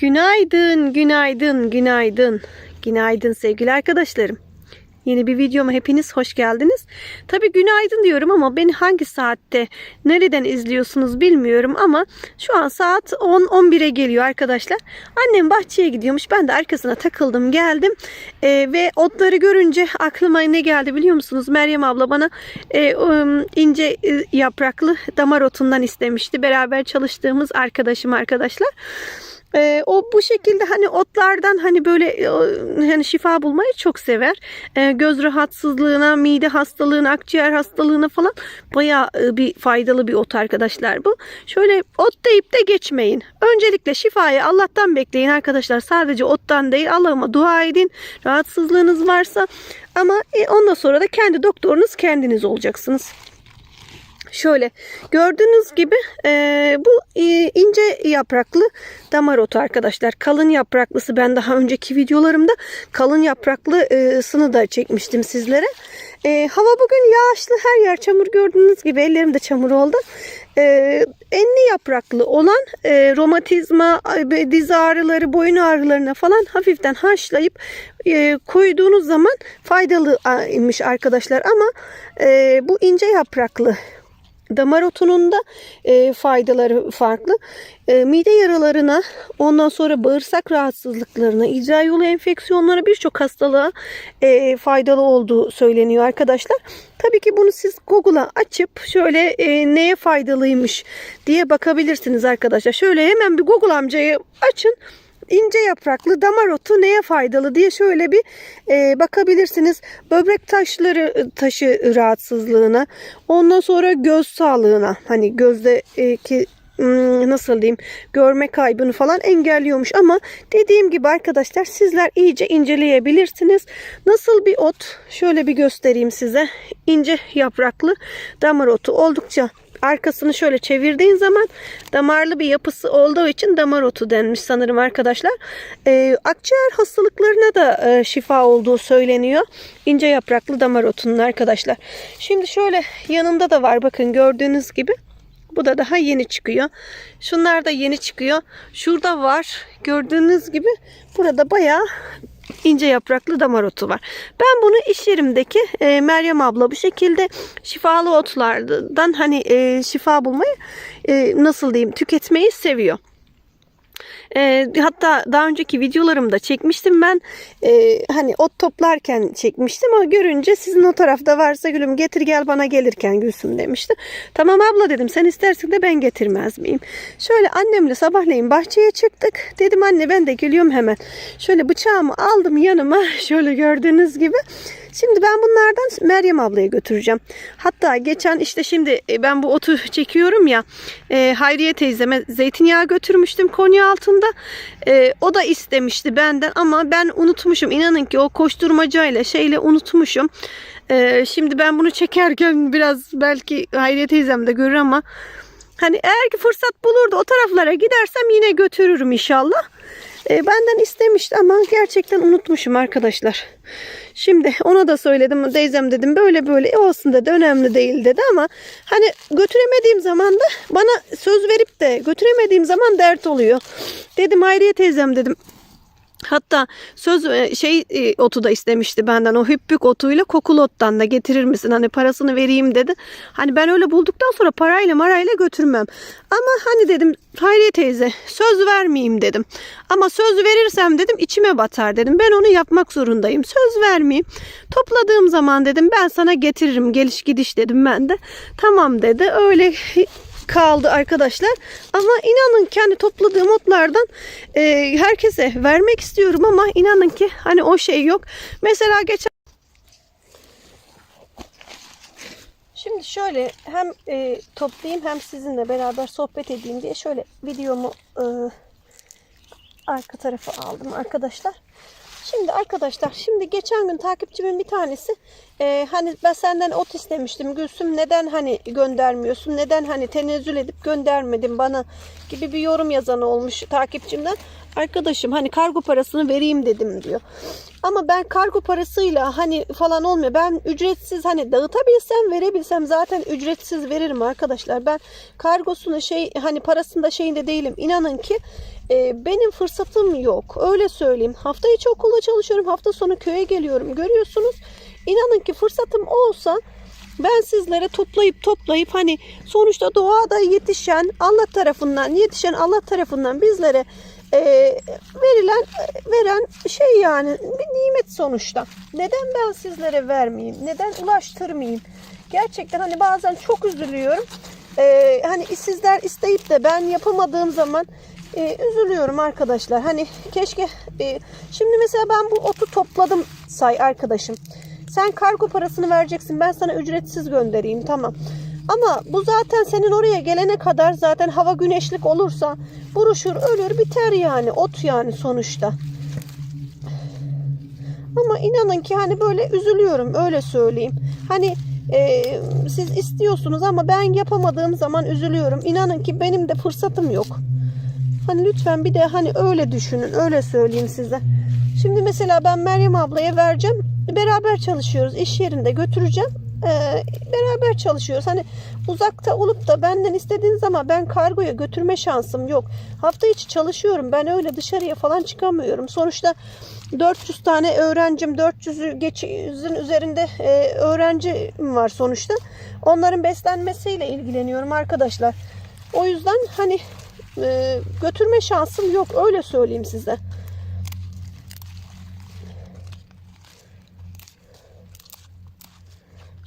Günaydın, günaydın, günaydın. Günaydın sevgili arkadaşlarım. Yeni bir videoma hepiniz hoş geldiniz. Tabi günaydın diyorum ama beni hangi saatte, nereden izliyorsunuz bilmiyorum ama şu an saat 10-11'e geliyor arkadaşlar. Annem bahçeye gidiyormuş. Ben de arkasına takıldım geldim. Ee, ve otları görünce aklıma ne geldi biliyor musunuz? Meryem abla bana e, um, ince e, yapraklı damar otundan istemişti. Beraber çalıştığımız arkadaşım arkadaşlar. Ee, o bu şekilde hani otlardan hani böyle e, hani şifa bulmayı çok sever. Ee, göz rahatsızlığına, mide hastalığına, akciğer hastalığına falan bayağı e, bir faydalı bir ot arkadaşlar bu. Şöyle ot deyip de geçmeyin. Öncelikle şifayı Allah'tan bekleyin arkadaşlar. Sadece ottan değil Allah'ıma dua edin. Rahatsızlığınız varsa ama e, ondan sonra da kendi doktorunuz kendiniz olacaksınız. Şöyle gördüğünüz gibi e, bu e, ince yapraklı damar otu arkadaşlar. Kalın yapraklısı ben daha önceki videolarımda kalın yapraklısını da çekmiştim sizlere. E, hava bugün yağışlı her yer çamur gördüğünüz gibi ellerim de çamur oldu. E, enli yapraklı olan e, romatizma, e, diz ağrıları, boyun ağrılarına falan hafiften haşlayıp e, koyduğunuz zaman faydalıymış arkadaşlar. Ama e, bu ince yapraklı Damar otunun da e, faydaları farklı. E, mide yaralarına, ondan sonra bağırsak rahatsızlıklarına, icra yolu enfeksiyonlara birçok hastalığa e, faydalı olduğu söyleniyor arkadaşlar. Tabii ki bunu siz Google'a açıp şöyle e, neye faydalıymış diye bakabilirsiniz arkadaşlar. Şöyle hemen bir Google amcayı açın ince yapraklı damar otu neye faydalı diye şöyle bir e, bakabilirsiniz. Böbrek taşları taşı rahatsızlığına, ondan sonra göz sağlığına, hani gözdeki hmm, nasıl diyeyim görme kaybını falan engelliyormuş ama dediğim gibi arkadaşlar sizler iyice inceleyebilirsiniz. Nasıl bir ot? Şöyle bir göstereyim size. İnce yapraklı damar otu oldukça arkasını şöyle çevirdiğin zaman damarlı bir yapısı olduğu için damar otu denmiş sanırım arkadaşlar. Ee, akciğer hastalıklarına da e, şifa olduğu söyleniyor. İnce yapraklı damar otunun arkadaşlar. Şimdi şöyle yanında da var bakın gördüğünüz gibi. Bu da daha yeni çıkıyor. Şunlar da yeni çıkıyor. Şurada var. Gördüğünüz gibi burada bayağı ince yapraklı damar otu var. Ben bunu iş yerimdeki e, Meryem abla bu şekilde şifalı otlardan hani e, şifa bulmayı e, nasıl diyeyim tüketmeyi seviyor. E, hatta daha önceki videolarımda çekmiştim ben. E, hani ot toplarken çekmiştim ama görünce sizin o tarafta varsa gülüm getir gel bana gelirken Gülsüm demişti. Tamam abla dedim sen istersin de ben getirmez miyim? Şöyle annemle sabahleyin bahçeye çıktık. Dedim anne ben de geliyorum hemen. Şöyle bıçağımı aldım yanıma şöyle gördüğünüz gibi. Şimdi ben bunlardan Meryem ablaya götüreceğim. Hatta geçen işte şimdi e, ben bu otu çekiyorum ya e, Hayriye teyzeme zeytinyağı götürmüştüm Konya altında. E, o da istemişti benden ama ben unutmuşum. İnanın ki o koşturmacayla şeyle unutmuşum. E, şimdi ben bunu çekerken biraz belki Hayriye teyzem de görür ama hani eğer ki fırsat bulur da o taraflara gidersem yine götürürüm inşallah. E, benden istemişti ama gerçekten unutmuşum arkadaşlar. Şimdi ona da söyledim. Teyzem dedim böyle böyle e, olsun dedi. Önemli değil dedi ama hani götüremediğim zaman da bana söz verip de götüremediğim zaman dert oluyor. Dedim Hayriye teyzem dedim Hatta söz e, şey e, otu da istemişti benden o hüppük otuyla kokul ottan da getirir misin hani parasını vereyim dedi. Hani ben öyle bulduktan sonra parayla marayla götürmem. Ama hani dedim Hayriye teyze söz vermeyeyim dedim. Ama söz verirsem dedim içime batar dedim. Ben onu yapmak zorundayım. Söz vermeyeyim. Topladığım zaman dedim ben sana getiririm geliş gidiş dedim ben de. Tamam dedi. Öyle kaldı arkadaşlar. Ama inanın kendi topladığım otlardan e, herkese vermek istiyorum ama inanın ki hani o şey yok. Mesela geçen Şimdi şöyle hem e, toplayayım hem sizinle beraber sohbet edeyim diye şöyle videomu e, arka tarafa aldım arkadaşlar. Şimdi arkadaşlar şimdi geçen gün takipçimin bir tanesi e, hani ben senden ot istemiştim Gülsüm neden hani göndermiyorsun neden hani tenezzül edip göndermedin bana gibi bir yorum yazan olmuş takipçimden. Arkadaşım hani kargo parasını vereyim dedim diyor. Ama ben kargo parasıyla hani falan olmuyor. Ben ücretsiz hani dağıtabilsem verebilsem zaten ücretsiz veririm arkadaşlar. Ben kargosunu şey hani parasında şeyinde değilim. İnanın ki e, benim fırsatım yok. Öyle söyleyeyim. Hafta içi okulda çalışıyorum. Hafta sonu köye geliyorum. Görüyorsunuz. İnanın ki fırsatım olsa ben sizlere toplayıp toplayıp hani sonuçta doğada yetişen Allah tarafından yetişen Allah tarafından bizlere e, verilen veren şey yani bir nimet sonuçta. Neden ben sizlere vermeyeyim? Neden ulaştırmayayım? Gerçekten hani bazen çok üzülüyorum. E, hani sizler isteyip de ben yapamadığım zaman e, üzülüyorum arkadaşlar. Hani keşke e, şimdi mesela ben bu otu topladım say arkadaşım. Sen kargo parasını vereceksin. Ben sana ücretsiz göndereyim. Tamam. Ama bu zaten senin oraya gelene kadar zaten hava güneşlik olursa buruşur, ölür, biter yani. Ot yani sonuçta. Ama inanın ki hani böyle üzülüyorum öyle söyleyeyim. Hani e, siz istiyorsunuz ama ben yapamadığım zaman üzülüyorum. İnanın ki benim de fırsatım yok. Hani lütfen bir de hani öyle düşünün, öyle söyleyeyim size. Şimdi mesela ben Meryem ablaya vereceğim. Beraber çalışıyoruz. İş yerinde götüreceğim. Ee, beraber çalışıyoruz. Hani uzakta olup da benden istediğiniz zaman ben kargoya götürme şansım yok. Hafta içi çalışıyorum. Ben öyle dışarıya falan çıkamıyorum. Sonuçta 400 tane öğrencim, 400'ü geçin üzerinde e, öğrencim var sonuçta. Onların beslenmesiyle ilgileniyorum arkadaşlar. O yüzden hani e, götürme şansım yok. Öyle söyleyeyim size.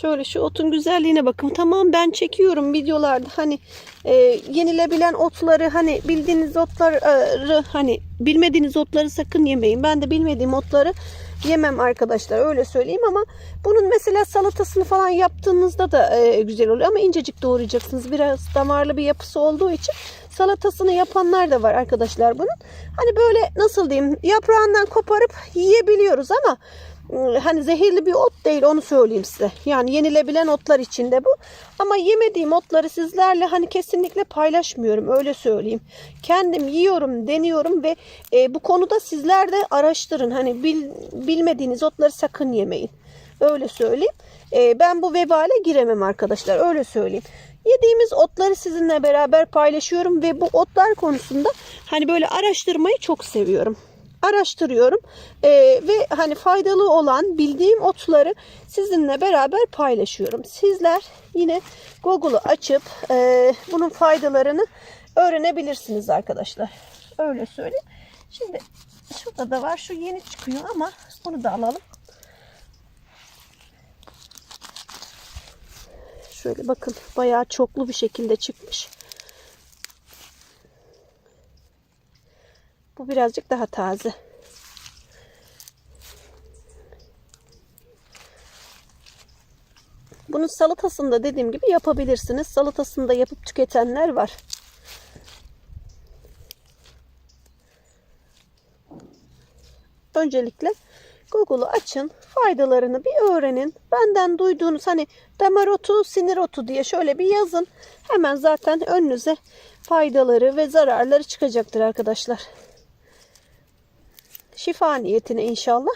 Şöyle şu otun güzelliğine bakın. Tamam ben çekiyorum videolarda hani e, yenilebilen otları hani bildiğiniz otları hani bilmediğiniz otları sakın yemeyin. Ben de bilmediğim otları yemem arkadaşlar öyle söyleyeyim ama bunun mesela salatasını falan yaptığınızda da e, güzel oluyor ama incecik doğrayacaksınız. Biraz damarlı bir yapısı olduğu için salatasını yapanlar da var arkadaşlar bunun. Hani böyle nasıl diyeyim yaprağından koparıp yiyebiliyoruz ama hani zehirli bir ot değil onu söyleyeyim size. Yani yenilebilen otlar içinde bu. Ama yemediğim otları sizlerle hani kesinlikle paylaşmıyorum öyle söyleyeyim. Kendim yiyorum, deniyorum ve e, bu konuda sizler de araştırın. Hani bil, bilmediğiniz otları sakın yemeyin. Öyle söyleyeyim. E, ben bu vebale giremem arkadaşlar öyle söyleyeyim. Yediğimiz otları sizinle beraber paylaşıyorum ve bu otlar konusunda hani böyle araştırmayı çok seviyorum araştırıyorum ee, ve hani faydalı olan bildiğim otları sizinle beraber paylaşıyorum. Sizler yine Google'u açıp e, bunun faydalarını öğrenebilirsiniz arkadaşlar. Öyle söyleyeyim. Şimdi şurada da var. Şu yeni çıkıyor ama bunu da alalım. Şöyle bakın bayağı çoklu bir şekilde çıkmış. Bu birazcık daha taze. Bunun salatasını da dediğim gibi yapabilirsiniz. Salatasını da yapıp tüketenler var. Öncelikle Google'u açın. Faydalarını bir öğrenin. Benden duyduğunuz hani damar otu, sinir otu diye şöyle bir yazın. Hemen zaten önünüze faydaları ve zararları çıkacaktır arkadaşlar şifa niyetine inşallah.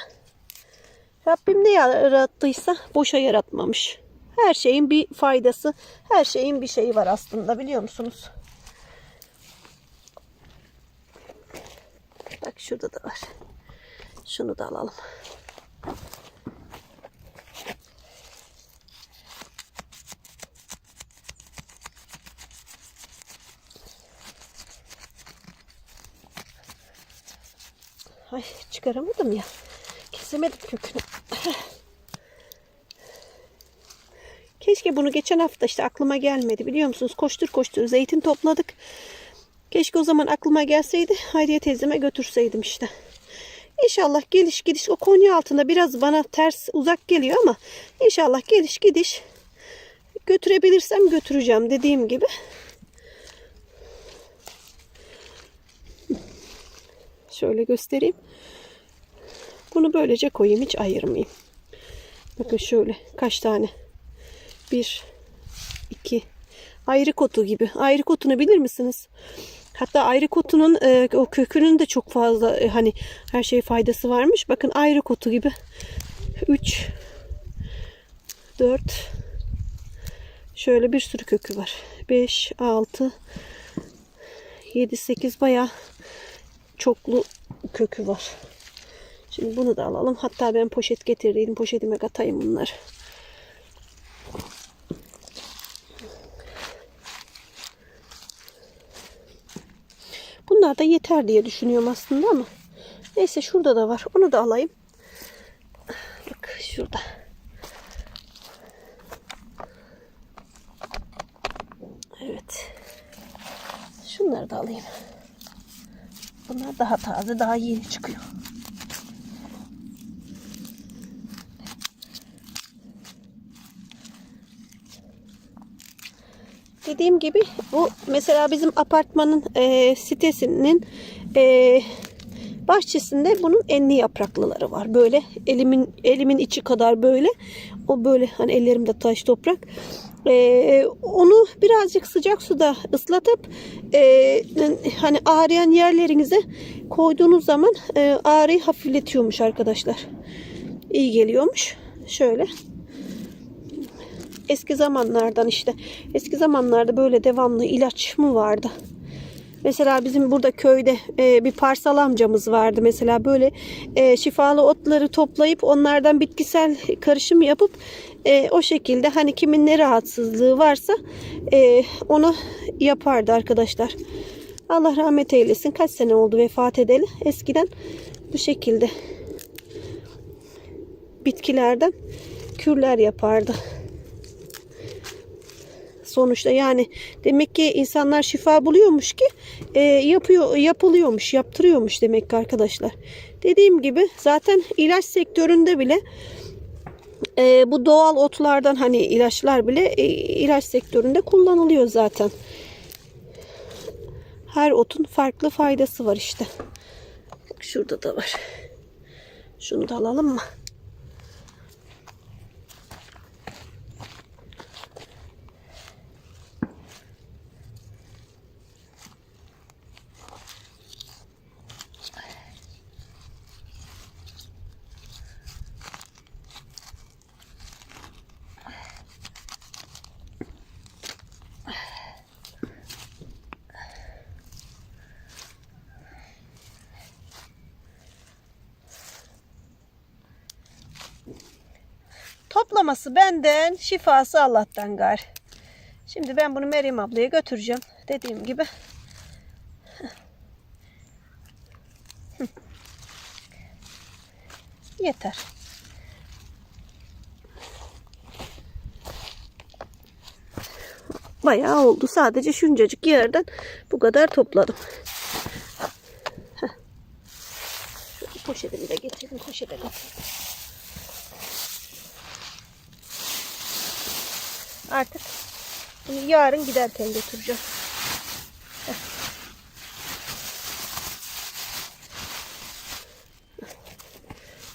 Rabbim ne yarattıysa boşa yaratmamış. Her şeyin bir faydası, her şeyin bir şeyi var aslında biliyor musunuz? Bak şurada da var. Şunu da alalım. Çıkaramadım ya. Kesemedim kökünü. Keşke bunu geçen hafta işte aklıma gelmedi biliyor musunuz? Koştur koştur zeytin topladık. Keşke o zaman aklıma gelseydi Hayriye teyzeme götürseydim işte. İnşallah geliş gidiş o Konya altında biraz bana ters uzak geliyor ama inşallah geliş gidiş götürebilirsem götüreceğim dediğim gibi. Şöyle göstereyim. Bunu böylece koyayım. Hiç ayırmayayım. Bakın şöyle kaç tane. Bir, iki. Ayrı kotu gibi. Ayrı kotunu bilir misiniz? Hatta ayrı kotunun e, o kökünün de çok fazla e, hani her şey faydası varmış. Bakın ayrı kotu gibi. 3 4 Şöyle bir sürü kökü var. 5 6 7 8 bayağı çoklu kökü var. Şimdi bunu da alalım. Hatta ben poşet getirdiydim. Poşetime katayım bunları. Bunlar da yeter diye düşünüyorum aslında ama. Neyse şurada da var. Onu da alayım. Bak şurada. Evet. Şunları da alayım. Bunlar daha taze, daha yeni çıkıyor. Dediğim gibi bu mesela bizim apartmanın e, sitesinin e, bahçesinde bunun enli yapraklıları var. Böyle elimin elimin içi kadar böyle. O böyle hani ellerimde taş toprak. E, onu birazcık sıcak suda ıslatıp e, hani ağrıyan yerlerinize koyduğunuz zaman e, ağrıyı hafifletiyormuş arkadaşlar. İyi geliyormuş. Şöyle eski zamanlardan işte eski zamanlarda böyle devamlı ilaç mı vardı? Mesela bizim burada köyde e, bir parsal amcamız vardı. Mesela böyle e, şifalı otları toplayıp onlardan bitkisel karışım yapıp e, o şekilde hani kimin ne rahatsızlığı varsa e, onu yapardı arkadaşlar. Allah rahmet eylesin. Kaç sene oldu vefat edeli. Eskiden bu şekilde bitkilerden kürler yapardı sonuçta. Yani demek ki insanlar şifa buluyormuş ki e, yapıyor yapılıyormuş yaptırıyormuş demek ki arkadaşlar. Dediğim gibi zaten ilaç sektöründe bile e, bu doğal otlardan hani ilaçlar bile e, ilaç sektöründe kullanılıyor zaten. Her otun farklı faydası var işte. Şurada da var. Şunu da alalım mı Toplaması benden, şifası Allah'tan gar. Şimdi ben bunu Meryem ablaya götüreceğim. Dediğim gibi. Yeter. Bayağı oldu. Sadece şuncacık yerden bu kadar topladım. Heh. Şöyle poşetimi de getirdim. Poşete getirdim. Artık bunu yarın giderken götüreceğim.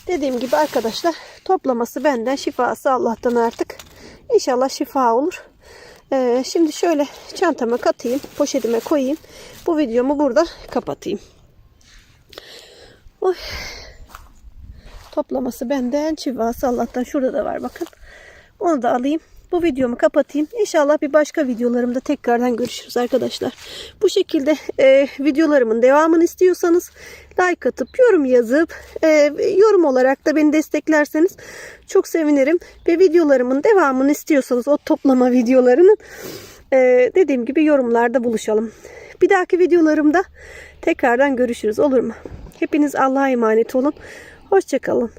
Dediğim gibi arkadaşlar toplaması benden şifası Allah'tan artık. İnşallah şifa olur. Ee, şimdi şöyle çantama katayım. Poşetime koyayım. Bu videomu burada kapatayım. Oy. Toplaması benden şifası Allah'tan. Şurada da var bakın. Onu da alayım. Bu videomu kapatayım. İnşallah bir başka videolarımda tekrardan görüşürüz arkadaşlar. Bu şekilde e, videolarımın devamını istiyorsanız like atıp yorum yazıp e, yorum olarak da beni desteklerseniz çok sevinirim. Ve videolarımın devamını istiyorsanız o toplama videolarının e, dediğim gibi yorumlarda buluşalım. Bir dahaki videolarımda tekrardan görüşürüz olur mu? Hepiniz Allah'a emanet olun. Hoşçakalın.